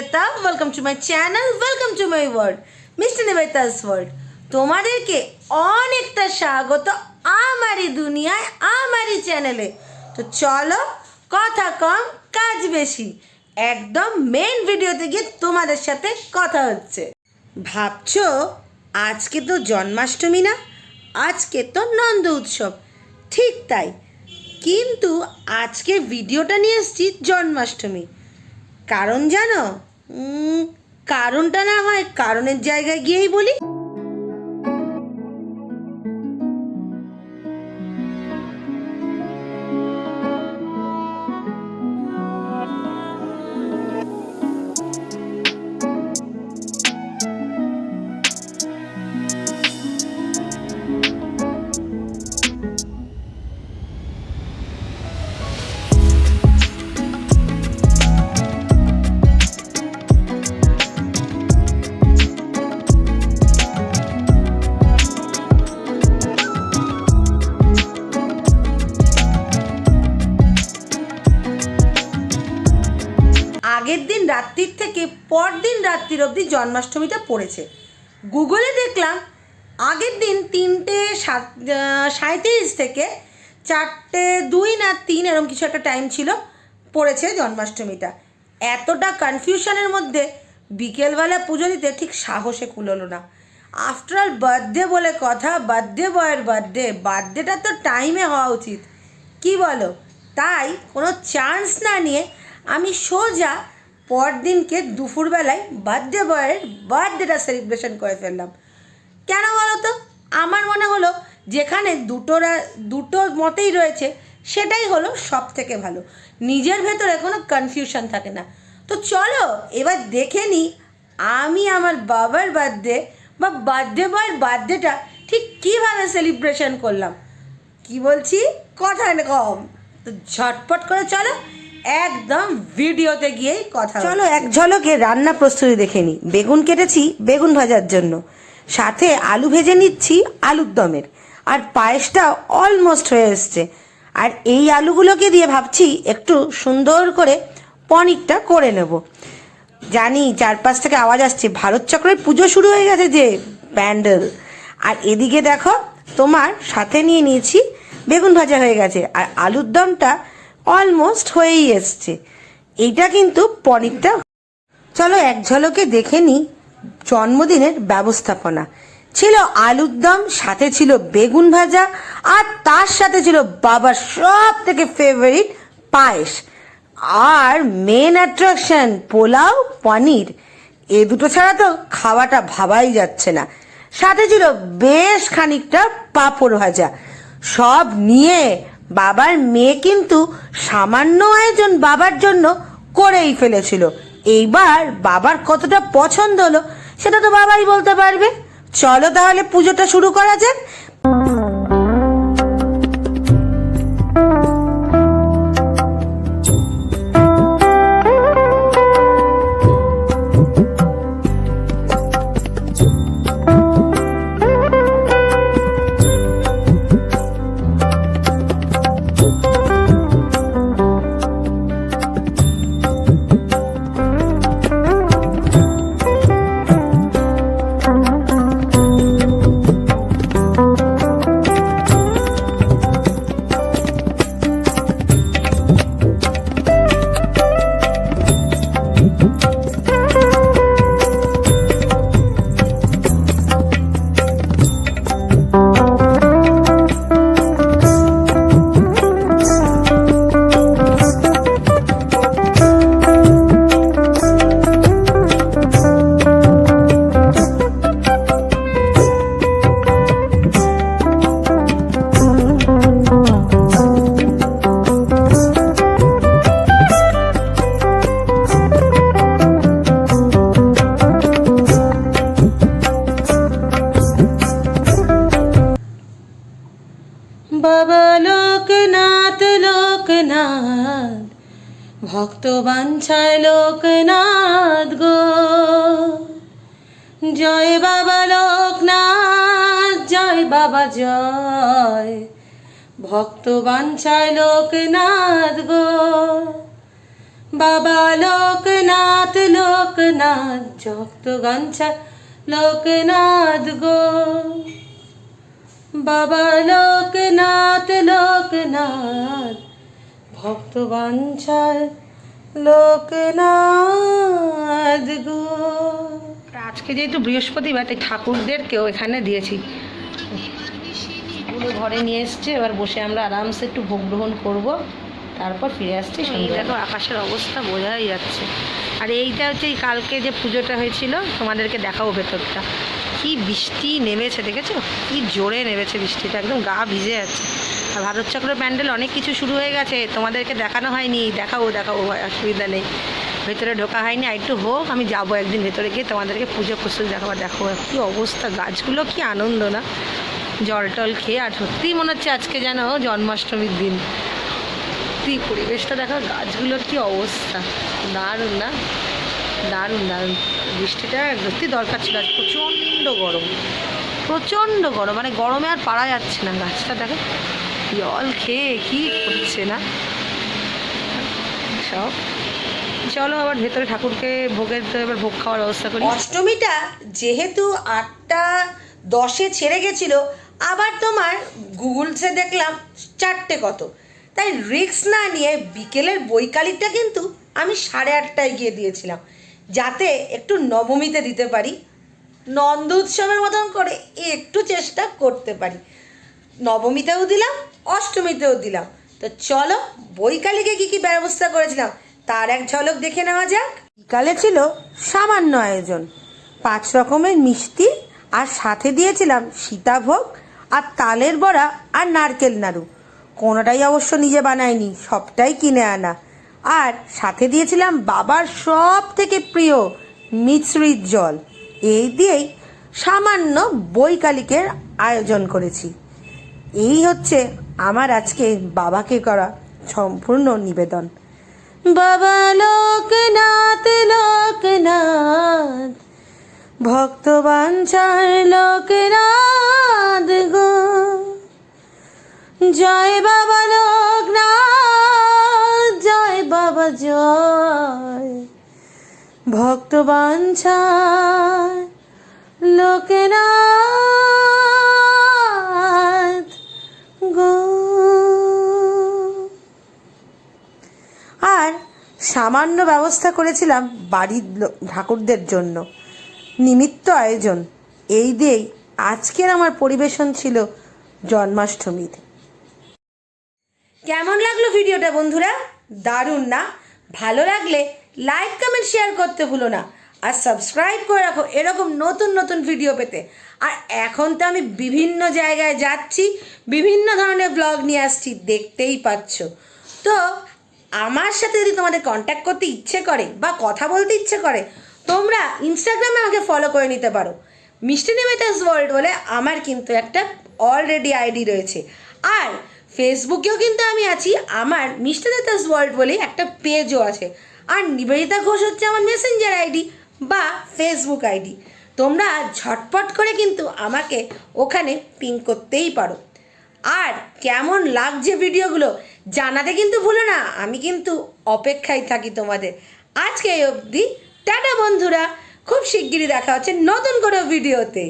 Nibeta welcome to my channel welcome to my world mister Nibeta's world তোমাদেরকে অনেকটা স্বাগত আমারই দুনিয়ায়, আমারই চ্যানেলে তো চলো, কথা কম, কাজ বেশি। একদম মেন ভিডিওতে গিয়ে তোমাদের সাথে কথা হচ্ছে। ভাবছ, আজকে তো জন্মাষ্টমী না? আজকে তো নন্দ উৎসব। ঠিক তাই। কিন্তু আজকে ভিডিওটা নিয়ে এসেছি জন্মাষ্টমী। কারণ জানো কারণটা না হয় কারণের জায়গায় গিয়েই বলি। আগের দিন রাত্রির থেকে পরদিন রাত্রির অবধি জন্মাষ্টমীটা পড়েছে। গুগলে দেখলাম আগের দিন তিনটে সাত আহ, সাঁইত্রিশ থেকে চারটে দুই না তিন এরকম কিছু একটা টাইম ছিল পড়েছে জন্মাষ্টমীটা। এতটা কনফিউশনের মধ্যে বিকেলবেলা পুজো দিতে ঠিক সাহসে কুলোলো না। আফটার অল বার্থডে বলে কথা বার্থডে বয়ের বার্থডে বার্থডেটা তো টাইমে হওয়া উচিত। কি বলো? তাই কোনো চান্স না নিয়ে আমি সোজা পরদিনকে দুপুরবেলায় বার্থডে বয়ের বার্থডেটা সেলিব্রেশন করে ফেললাম। কেন বলো তো আমার মনে হলো যেখানে দুটোরা দুটো মতেই রয়েছে, সেটাই হলো সব থেকে ভালো। নিজের ভেতরে কোনো কনফিউশন থাকে না। তো চলো, এবার দেখে নিই আমি আমার বাবার বার্থডে বা বার্থডে বয়ের বার্থডেটা ঠিক কীভাবে সেলিব্রেশন করলাম। কি বলছি? কথা কম। তো ঝটপট করে চলো। একদম ভিডিওতে গিয়েই কথা চলো এক ঝলকে রান্না প্রস্তুতি দেখে নিই বেগুন কেটেছি বেগুন ভাজার জন্য। সাথে আলু ভেজে নিচ্ছি আলুর দমের। আর পায়েসটা অলমোস্ট হয়ে এসছে। আর এই আলুগুলোকে দিয়ে ভাবছি একটু সুন্দর করে পনিরটা করে নেব। জানি চারপাশ থেকে আওয়াজ আসছে ভারত চক্রের পুজো শুরু হয়ে গেছে যে প্যান্ডেল। আর এদিকে দেখো তোমার সাথে নিয়ে নিয়েছি বেগুন ভাজা হয়ে গেছে। আর আলুর দমটা অলমোস্ট হয়েই এসছে। এইটা কিন্তু পনিরটা চলো এক ঝলকে দেখে নিই জন্মদিনের ব্যবস্থাপনা। ছিল আলুর দম, সাথে ছিল বেগুন ভাজা, আর তার সাথে ছিল বাবার সব থেকে ফেভারিট পায়েস। আর মেন অ্যাট্রাকশন পোলাও, পনির। এ দুটো ছাড়া তো খাওয়াটা ভাবাই যাচ্ছে না। সাথে ছিল বেশ খানিকটা পাঁপড় ভাজা। সব নিয়ে বাবার মেয়ে কিন্তু সামান্য আয়োজন বাবার জন্য করেই ফেলেছিল। এইবার বাবার কতটা পছন্দ হলো, সেটা তো বাবাই বলতে পারবে। চলো তাহলে পুজোটা শুরু করা যাক। লোকনাথ ভক্ত বাঞ্ছায় লোকনাথ গো। জয় বাবা লোকনাথ, জয় বাবা জয় ভক্ত বাঞ্ছায় লোকনাথ গো। বাবা লোকনাথ লোকনাথ যক্ত গাঞ্ছা লোকনাথ গো। বাবা লোকনাথ লোকনাথ ভক্ত বাঞ্ছার লোকনাথ গো। আজকে যেহেতু বৃহস্পতিবার তাই ঠাকুরদেরকেও এখানে দিয়েছি। এগুলো ঘরে নিয়ে এসছে এবার বসে আমরা আরামসে একটু ভোগ গ্রহণ করব। তারপর ফিরে আসছি দেখো আকাশের অবস্থা বোঝাই যাচ্ছে। আর এইটা হচ্ছে এই কালকে যে পুজোটা হয়েছিল তোমাদেরকে দেখাবো ভেতরটা। কি বৃষ্টি নেমেছে দেখেছ? কি জোরে নেমেছে বৃষ্টিটা একদম গা ভিজে যাচ্ছে ভারত চক্র প্যান্ডেল অনেক কিছু শুরু হয়ে গেছে। তোমাদেরকে দেখানো হয়নি। দেখাবো দেখাবো অসুবিধা নেই। ভেতরে ঢোকা হয়নি। আর একটু হোক, আমি যাব একদিন ভেতরে গিয়ে তোমাদেরকে পুজো কুসুল দেখাবো দেখো কি অবস্থা, গাছগুলো কি আনন্দ না? জল টল খেয়ে, আর সত্যিই মনে হচ্ছে আজকে যেন জন্মাষ্টমীর দিন। সত্যি পরিবেশটা দেখো, গাছগুলোর কি অবস্থা। দারুণ না? দারুণ দারুণ। বৃষ্টিটা সত্যি দরকার ছিল আজ প্রচণ্ড গরম। প্রচণ্ড গরম। মানে গরমে আর পারা যাচ্ছে না গাছটা, দেখো। জল খেয়ে কি করছে না? সব চলো আবার ভেতরে ঠাকুরকে ভোগের এবার ভোগ খাওয়ার ব্যবস্থা করি। অষ্টমীটা যেহেতু আটটা দশে ছেড়ে গেছিল, আবার তোমার গুগলসে দেখলাম চারটে কত। তাই রিক্স না নিয়ে বিকেলের বৈকালিকটা কিন্তু আমি সাড়ে আটটায় গিয়ে দিয়েছিলাম, যাতে একটু নবমীতে দিতে পারি, নন্দ উৎসবের মতন করে একটু চেষ্টা করতে পারি। নবমীতেও দিলাম, অষ্টমীতেও দিলাম। তো চলো, বৈকালিকে কি কি ব্যবস্থা করেছিলাম, তার এক ঝলক দেখে নেওয়া যাক। বিকালে ছিল সামান্য আয়োজন। পাঁচ রকমের মিষ্টি, আর সাথে দিয়েছিলাম সীতাভোগ, আর তালের বড়া, আর নারকেল নাড়ু। কোনোটাই অবশ্য নিজে বানায়নি, সবটাই কিনে আনা। আর সাথে দিয়েছিলাম বাবার সব থেকে প্রিয় মিশ্রিত জল। এই দিয়েই সামান্য বৈকালিকের আয়োজন করেছি। এই হচ্ছে আমার আজকে বাবাকে করা সম্পূর্ণ নিবেদন। বাবা লোকনাথ লোকনাথ ভক্ত বাঞ্ছার লোকনাথ গো। জয় বাবা লোকনাথ, জয় বাবা জয়। ভক্ত বাঞ্ছার লোকনাথ। আর সামান্য ব্যবস্থা করেছিলাম বাড়ির ঠাকুরদের জন্য। নিমিত্ত আয়োজন। এই দিয়েই আজকের আমার পরিবেশন ছিল জন্মাষ্টমীর কেমন লাগল ভিডিওটা বন্ধুরা? দারুণ না? ভালো লাগলে লাইক, কমেন্ট, শেয়ার করতে ভুলো না। আর সাবস্ক্রাইব করে রাখো এরকম নতুন নতুন ভিডিও পেতে। আর এখন তো আমি বিভিন্ন জায়গায় যাচ্ছি, বিভিন্ন ধরনের ব্লগ নিয়ে আসছি, দেখতেই পাচ্ছ। তো আমার সাথে যদি তোমাদের কন্ট্যাক্ট করতে ইচ্ছে করে বা কথা বলতে ইচ্ছে করে, তোমরা ইনস্টাগ্রামে আমাকে ফলো করে নিতে পারো। মিষ্টি নিবেতাস ওয়ার্ল্ড বলে আমার কিন্তু একটা অলরেডি আইডি রয়েছে। আর ফেসবুকেও কিন্তু আমি আছি, আমার মিষ্টি নিবেতাস ওয়ার্ল্ড বলে একটা পেজও আছে। আর নিবেদিতা ঘোষ হচ্ছে আমার মেসেঞ্জার আইডি বা ফেসবুক আইডি তোমরা ঝটপট করে কিন্তু আমাকে ওখানে পিং করতেই পারো। আর কেমন লাগছে ভিডিওগুলো জানাতে কিন্তু ভুলো না। আমি কিন্তু অপেক্ষায় থাকি তোমাদের। আজকে এই অবধি টাটা বন্ধুরা, খুব শিগগিরই দেখা হচ্ছে নতুন কোনো ভিডিওতে।